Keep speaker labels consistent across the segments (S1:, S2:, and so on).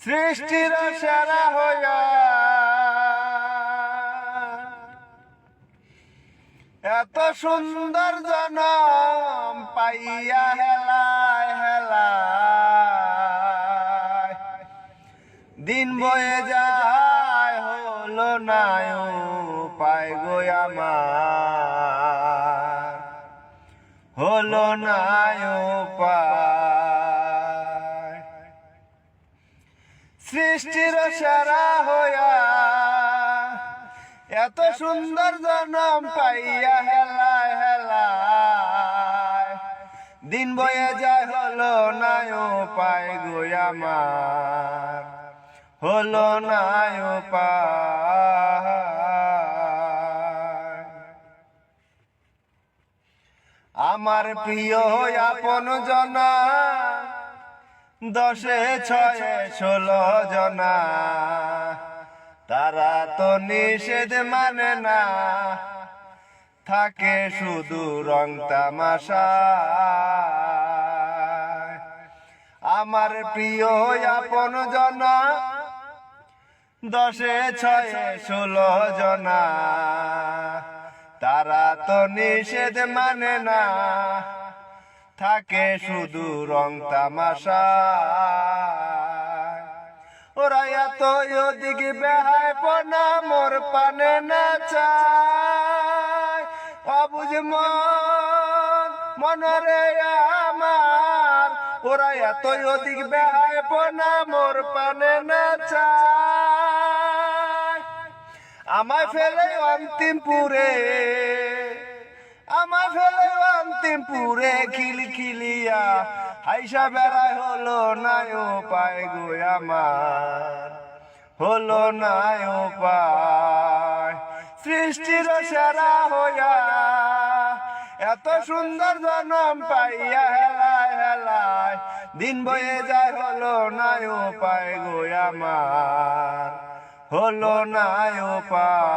S1: সৃষ্টির সেরা হইয়া এত সুন্দর জনম পাইয়া হেলায় হেলায় দিন বয়ে যায়, হলো না পায় গো আমার। হলো না পায় সৃষ্টির সারা হইয়া এত সুন্দর জনম পাইয়া হেলায় হেলায়। দিন বয়ে যায় হলো না পায় গো আমার, হলো না পায় আমার প্রিয় আপন জনা। দশে ছয়ে, ষোলো জনা। তারা তো নিষেধ মানে না। থাকে শুধু রং তামাশা। আমার প্রিয় আপন জনা। দশে ছয়ে, ষোলো জনা। তারা তো নিষেধ মানে না। থাকে শুধু রং তামাশা। ওরা এত ওদিক বেহায় পনা, মোর পানে না চায়। মন, মনরে আমার। ওরা এত ওদিক বেহায় পনা, মোর পানে না চায়। আমায় ফেলে অন্তিম পুরে আমায় ফেলে অন্তিম পুরে খিলখিলিয়া, হাইসা বেড়ায় হলো নাই ও পায় গো আমার, হলো নাই পায় সৃষ্টির সেরা হইয়া এত সুন্দর জনম পাইয়া হেলায় হেলায়, দিন বয়ে যায় হলো নাই ও পায় গো আমার। হলো পায়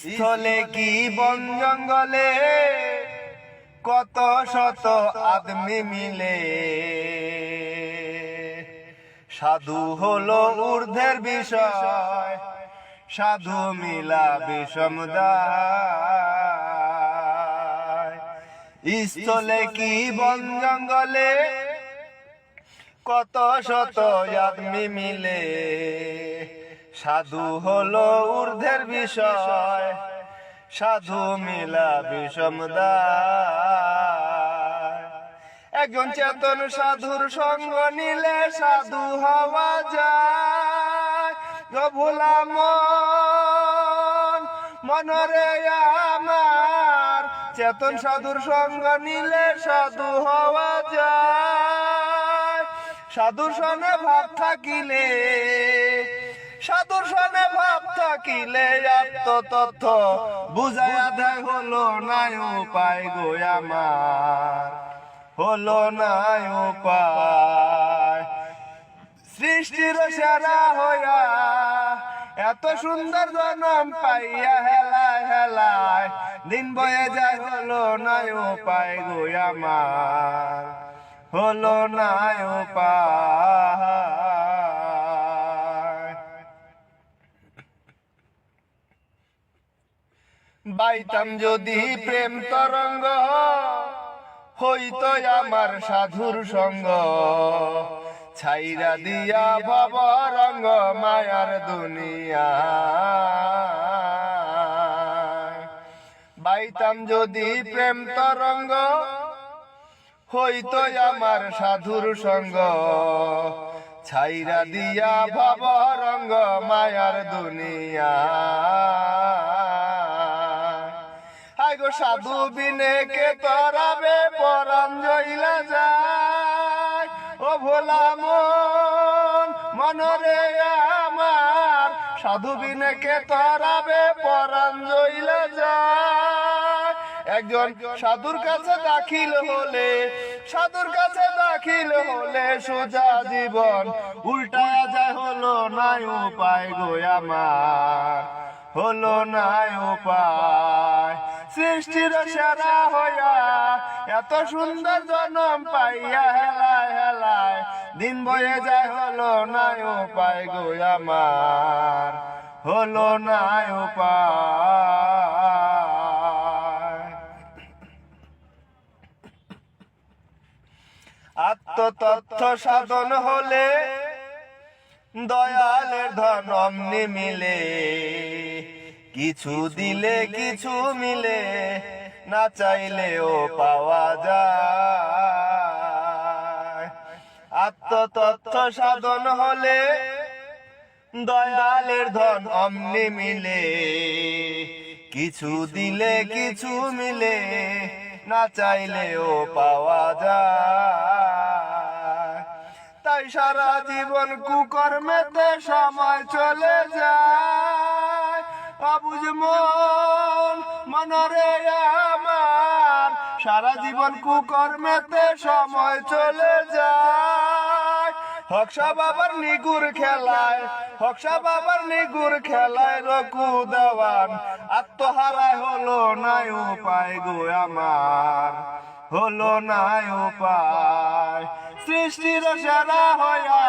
S1: স্থলে কি বন জঙ্গলে কত শত আদমি মিলে? সাধু হলো ঊর্ধ্বের বিষয়, সাধু মিলা বিষমদায় স্থলে কি বন জঙ্গলে? কত শত আদমি মিলে? সাধু হলো ঊর্ধ্বের বিষয় সাধু মিলা বিষমদায় একজন চেতন সাধুর সঙ্গ নিলে সাধু হওয়া যায়। ভোলা মন মনরে আমার চেতন সাধুর সঙ্গ নিলে সাধু হওয়া যায়। সাধুর সনে ভাব থাকিলে, সাধুর সনে ভাব থাকিলে আত্মতথ্য বুঝায়া দেয়, হলো নাই উপায় গো আমার, হলো নাই উপায়। সৃষ্টির সেরা হইয়া এত সুন্দর জনম পাইয়া হেলায় হেলায়। দিন বয়ে যায়, হলো নাই উপায় গো আমার। হলো নাই উপায়। বাইতাম যদি প্রেম তরঙ্গ হইতো আমার সাধুর সঙ্গ। ছাইরা দিয়া ভব রঙ্গ মায়ার দুনিয়া। বাইতাম যদি প্রেম তরঙ্গ হইতো আমার সাধুর সঙ্গ। ছাইরা দিয়া ভব রঙ্গ মায়ার দুনিয়া। হাই গো সাধু বিনে কে তরাবে পরাণ সাধু বিনে কে তরাবে পরাণ জইলা যায় একজন সাধুর কাছে দাখিল হলে, সাধুর কাছে দাখিল হলে সোজা জীবন উল্টা যায়, হলো নাই উপায় গো আমার, হলো না উপায়। সৃষ্টির সেরা হইয়া এত সুন্দর জনম পাইয়া হেলায় হেলায়, দিন বয়ে যায়, হলো না উপায় গো আমার। হলো না উপায়। আত্মতথ্য সাধন হলে দয়ালের ধন অমনি মিলে। কিছু দিলে কিছু মিলে, না চাইলেও পাওয়া যায়। আত্মতথ্য সাধন হলে দয়ালের ধন অমনি মিলে, কিছু দিলে কিছু মিলে, না চাইলেও পাওয়া যায়। তাই সারা জীবন কুকর্মেতে সময় চলে যায়। অবুঝ মন, মনরে আমার, সারা জীবন কুকর্মেতে সময় চলে যায়। হকসা বাবার নিগুর খেলায় হকসা বাবার নিগুর খেলায় রকু দেওয়ান। আত্মহারায় হলো নাই উপায় গো আমার, হলো নাই উপায়। সৃষ্টির সেরা হইয়া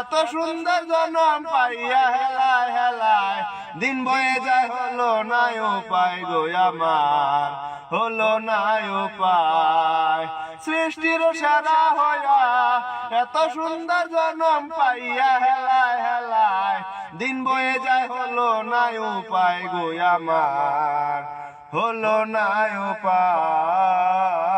S1: এত সুন্দর জনম পাইয়া হেলায় হেলায়, দিন বয়ে যায় হলো নাই উপায় গো আমার, হলো নাই উপায়। সৃষ্টির সেরা হইয়া এত সুন্দর জনম পাইয়া হেলায় হেলায়, দিন বয়ে যায় হলো নাই উপায় গো আমার, হলো নাই উপায়।